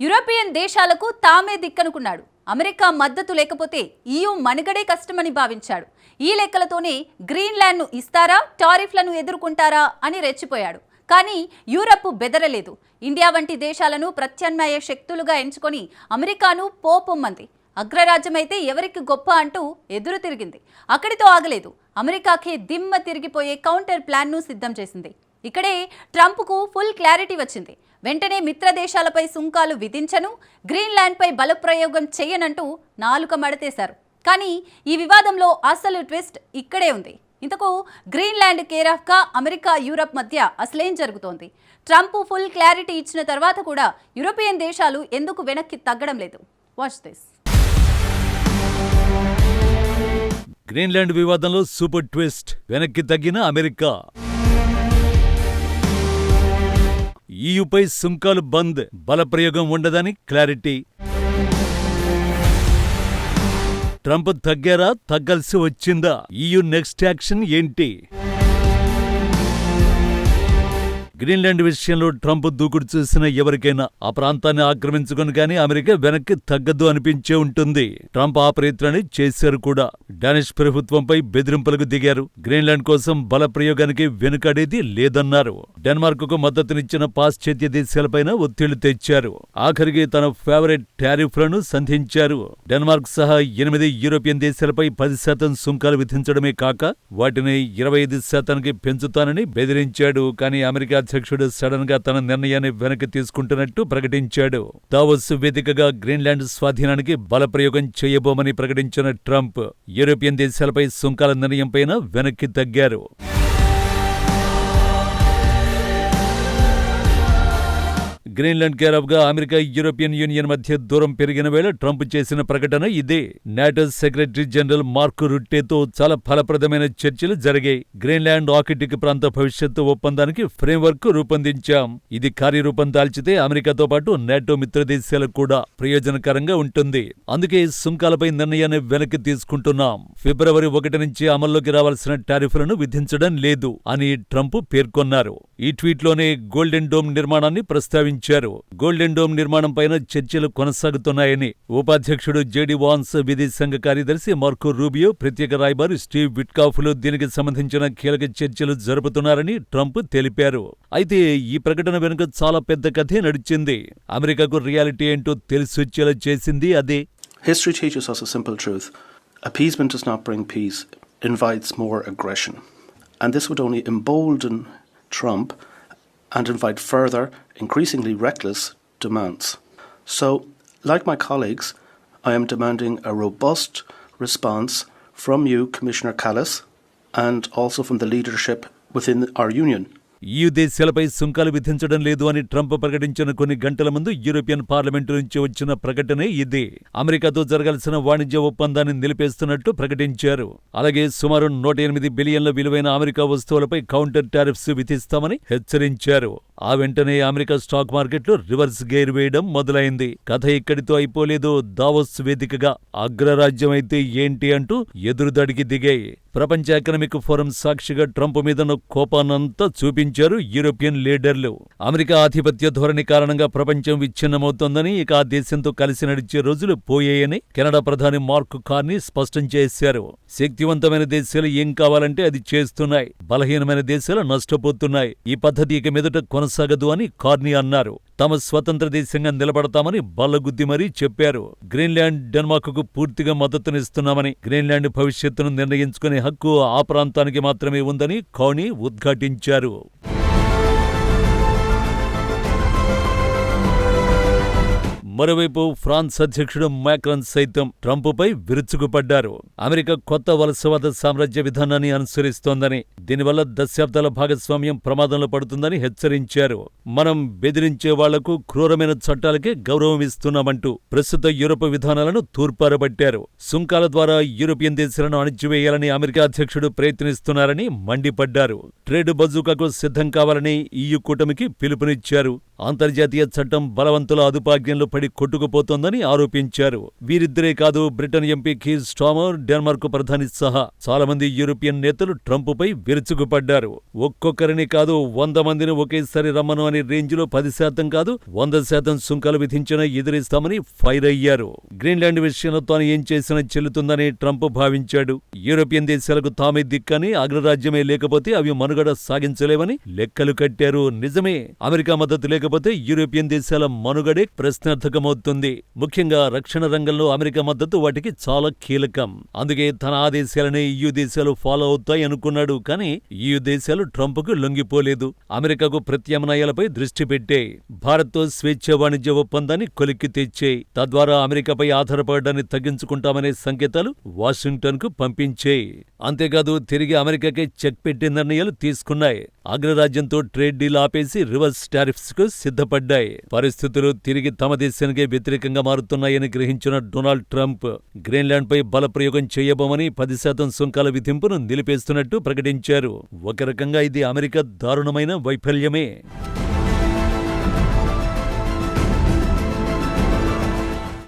European దేశాలకు తామే దిక్కనుకున్నాడు. America మద్దతు లేకపోతే ఈయూ మనుగడే కష్టమని భావించాడు. ఈ లెక్కలతోనే గ్రీన్లాండ్ను ఇస్తారా టారిఫ్లను ఎదుర్కొంటారా అని రెచ్చిపోయాడు. కానీ యూరప్ బెదరలేదు. ఇండియా వంటి దేశాలను ప్రత్యామ్నాయ శక్తులుగా ఎంచుకొని అమెరికాను పోపొమ్మంది. అగ్రరాజ్యమైతే ఎవరికి గొప్ప అంటూ ఎదురు తిరిగింది. అక్కడితో ఆగలేదు. అమెరికాకే దిమ్మ తిరిగిపోయే కౌంటర్ ప్లాన్ను సిద్ధం చేసింది. ఇక్కడే ట్రంప్కు ఫుల్ క్లారిటీ వచ్చింది. వెంటనే మిత్రదేశాలపై సుంకాలు విధించను గ్రీన్లాండ్పై బలప్రయోగం చేయనంటూ నాలుక మడతేశారు. కానీ ఈ వివాదంలో అసలు ట్విస్ట్ ఇక్కడే ఉంది. ఇంతకు గ్రీన్లాండ్ కేరాఫ్గా అమెరికా యూరప్ మధ్య అసలేం జరుగుతోంది? ట్రంప్ ఫుల్ క్లారిటీ ఇచ్చిన తర్వాత కూడా యూరోపియన్ దేశాలు ఎందుకు వెనక్కి తగ్గడం లేదు? వాచ్ దిస్ గ్రీన్లాండ్ వివాదంలో సూపర్ ట్విస్ట్. వెనక్కి తగ్గిన అమెరికా. ఈయుపై సుంకాలు బంద్. బలప్రయోగం ఉండదని క్లారిటీ. ట్రంప్ తగ్గారా? తగ్గాల్సి వచ్చిందా? ఈయు నెక్స్ట్ యాక్షన్ ఏంటి? గ్రీన్లాండ్ విషయంలో ట్రంప్ దూకుడు చూసిన ఎవరికైనా ఆ ప్రాంతాన్ని ఆక్రమించుకుని కానీ అమెరికా వెనక్కి తగ్గదు అనిపించే ఉంటుంది. ట్రంప్ ఆ ప్రయత్నాన్ని చేశారు కూడా. డానిష్ ప్రభుత్వంపై బెదిరింపులకు దిగారు. గ్రీన్లాండ్ కోసం బల ప్రయోగానికి వెనుకడేది లేదన్నారు. డెన్మార్క్కు మద్దతునిచ్చిన పాశ్చాత్య దేశాలపైన ఒత్తిళ్ళు తెచ్చారు. ఆఖరికి తన ఫేవరెట్ టారిఫ్లను సంధించారు. డెన్మార్క్ సహా ఎనిమిది యూరోపియన్ దేశాలపై పది శాతం సుంకాలు విధించడమే కాక వాటిని ఇరవై ఐదు శాతానికి పెంచుతానని బెదిరించాడు. కానీ అమెరికా అధ్యక్షుడు సడన్గా తన నిర్ణయాన్ని వెనక్కి తీసుకుంటున్నట్టు ప్రకటించాడు. దావోస్ వేదికగా గ్రీన్లాండ్ స్వాధీనానికి బలప్రయోగం చేయబోమని ప్రకటించిన ట్రంప్ యూరోపియన్ దేశాలపై సుంకాల నిర్ణయంపైన వెనక్కి తగ్గారు. గ్రీన్లాండ్ కేరఫ్గా అమెరికా యూరోపియన్ యూనియన్ మధ్య దూరం పెరిగిన వేళ ట్రంప్ చేసిన ప్రకటన ఇదే. నాటో సెక్రటరీ జనరల్ మార్క్ రుట్టేతో చాలా ఫలప్రదమైన చర్చలు జరిగాయి. గ్రీన్లాండ్ ఆకిటిక్ ప్రాంత భవిష్యత్తు ఒప్పందానికి ఫ్రేమ్వర్క్ రూపొందించాం. ఇది కార్యరూపం దాల్చితే అమెరికాతో పాటు నాటో మిత్రదేశాలకు కూడా ప్రయోజనకరంగా ఉంటుంది. అందుకే సుంకాలపై నిర్ణయాన్ని వెనక్కి తీసుకుంటున్నాం. ఫిబ్రవరి ఒకటి నుంచి అమల్లోకి రావాల్సిన టారిఫ్లను విధించడం లేదు అని ట్రంప్ పేర్కొన్నారు. ఈ ట్వీట్లోనే గోల్డెన్ డోమ్ నిర్మాణాన్ని ప్రస్తావించారు. గోల్డెన్ డోమ్ నిర్మాణం పైన చర్చలు కొనసాగుతున్నాయని ఉపాధ్యక్షుడు జేడి వాన్స్ విదేశాంగ కార్యదర్శి మార్కో రూబియో ప్రత్యేక రాయబారి స్టీవ్ విట్కాఫ్లు దీనికి సంబంధించిన కీలక చర్చలు జరుపుతున్నారని ట్రంప్ తెలిపారు. అయితే ఈ ప్రకటన వెనుక చాలా పెద్ద కథే నడిచింది. అమెరికాకు రియాలిటీ ఏంటో తెలిసొచ్చేలా చేసింది అదే. History teaches us a simple truth. Appeasement does not bring peace, it invites more aggression. And this would only embolden Trump and invite further, increasingly reckless demands. So, like my colleagues, I am demanding a robust response from you, Commissioner Callas, and also from the leadership within our union. ఈ దేశాలపై సుంకాలు విధించడం లేదు అని Trump ప్రకటించిన కొన్ని గంటల ముందు European parliament నుంచి వచ్చిన ప్రకటనే ఇది. అమెరికాతో జరగాల్సిన వాణిజ్య ఒప్పందాన్ని నిలిపేస్తున్నట్టు ప్రకటించారు. అలాగే సుమారు నూట ఎనిమిది బిలియన్ల విలువైన అమెరికా వస్తువులపై కౌంటర్ టారిఫ్స్ విధిస్తామని హెచ్చరించారు. ఆ వెంటనే అమెరికా స్టాక్ మార్కెట్లో రివర్స్ గేర్ వేయడం మొదలైంది. కథ ఇక్కడితో అయిపోలేదు. దావోస్ వేదికగా అగ్రరాజ్యం అయితే ఏంటి అంటూ ఎదురుదడికి దిగాయి. ప్రపంచ ఎకనామిక్ ఫోరం సాక్షిగా ట్రంప్ మీదను కోపానంతా చూపించారు యూరోపియన్ లీడర్లు. అమెరికా ఆధిపత్య ధోరణి కారణంగా ప్రపంచం విచ్ఛిన్నమవుతోందని ఇక ఆ దేశంతో కలిసి నడిచే రోజులు పోయాయని కెనడా ప్రధాని మార్క్ కార్ని స్పష్టం చేశారు. శక్తివంతమైన దేశాలు ఏం కావాలంటే అది చేస్తున్నాయి. బలహీనమైన దేశాలు నష్టపోతున్నాయి. ఈ పద్ధతి ఇక మీదట కొనసాగదు అని కార్ని అన్నారు. తమ స్వతంత్ర దేశంగా నిలబడతామని బల్లగుద్ది మరీ చెప్పారు. గ్రీన్లాండ్ డెన్మార్క్కు పూర్తిగా మద్దతునిస్తున్నామని గ్రీన్లాండ్ భవిష్యత్తును నిర్ణయించుకునే హక్కు ఆ ప్రాంతానికి మాత్రమే ఉందని కౌని ఉద్ఘాటించారు. మరోవైపు ఫ్రాన్స్ అధ్యక్షుడు మ్యాక్రన్ సైతం ట్రంప్పై విరుచుకుపడ్డారు. అమెరికా కొత్త వలసవాద సామ్రాజ్య విధానాన్ని అనుసరిస్తోందని దీనివల్ల దశాబ్దాల భాగస్వామ్యం ప్రమాదంలో పడుతుందని హెచ్చరించారు. మనం బెదిరించే వాళ్ళకు క్రూరమైన చట్టాలకే గౌరవం ఇస్తున్నామంటూ ప్రస్తుత యూరోప్ విధానాలను తూర్పారబట్టారు. సుంకాల ద్వారా యూరోపియన్ దేశాలను అణిచివేయాలని అమెరికా అధ్యక్షుడు ప్రయత్నిస్తున్నారని మండిపడ్డారు. ట్రేడ్ బజుకకు సిద్ధం కావాలని ఈయు కూటమికి పిలుపునిచ్చారు. అంతర్జాతీయ చట్టం బలవంతుల అదుపాజ్ఞంలో పడి ఎకానమీ కొట్టుకుపోతోందని ఆరోపించారు. వీరిద్దరే కాదు Britain MP Keir Starmer Denmark ప్రధాని సహా చాలా మంది యూరోపియన్ నేతలు ట్రంప్పై విరుచుకుపడ్డారు. ఒక్కొక్కరిని కాదు వంద మందిని ఒకేసారి రమ్మను అనే రేంజ్లో పది శాతం కాదు వంద శాతం సుంకాలు విధించిన ఎదిరిస్తామని ఫైర్ అయ్యారు. గ్రీన్లాండ్ విషయంలో తాను ఏం చేసినా చెల్లుతుందని ట్రంప్ భావించాడు. యూరోపియన్ దేశాలకు తామే దిక్కని అగ్రరాజ్యమే లేకపోతే అవి మనుగడ సాగించలేవని లెక్కలు కట్టారు. నిజమే అమెరికా మద్దతు లేకపోతే యూరోపియన్ దేశాల మనుగడే ప్రశ్నార్థకమవుతుంది ముఖ్యంగా రక్షణ రంగంలో అమెరికా మద్దతు వాటికి చాలా కీలకం. అందుకే తన ఆదేశాలనే EU దేశాలు ఫాలో అవుతాయి అనుకున్నాడు. కానీ EU దేశాలు ట్రంప్కు లొంగిపోలేదు. అమెరికాకు ప్రత్యామ్నాయాలపై దృష్టి పెట్టాయి భారత్తో స్వేచ్ఛ వాణిజ్య ఒప్పందాన్ని కొలిక్కి తెచ్చాయి తద్వారా అమెరికాపై ఆధారపడడాన్ని తగ్గించుకుంటామనే సంకేతాలు వాషింగ్టన్కు పంపించాయి అంతేకాదు తిరిగి అమెరికాకే చెక్ పెట్టే నిర్ణయాలు తీసుకున్నాయి. అగ్రరాజ్యంతో ట్రేడ్ డీల్ ఆపేసి రివర్స్ టారిఫ్స్కు సిద్ధపడ్డాయి. పరిస్థితులు తిరిగి తమ దేశానికే వ్యతిరేకంగా మారుతున్నాయని గ్రహించిన డొనాల్డ్ ట్రంప్ గ్రీన్లాండ్పై బలప్రయోగం చేయబోమని పది శాతం సుంకాల విధింపును నిలిపేస్తున్నట్టు ప్రకటించారు. ఒక రకంగా ఇది అమెరికా దారుణమైన వైఫల్యమే.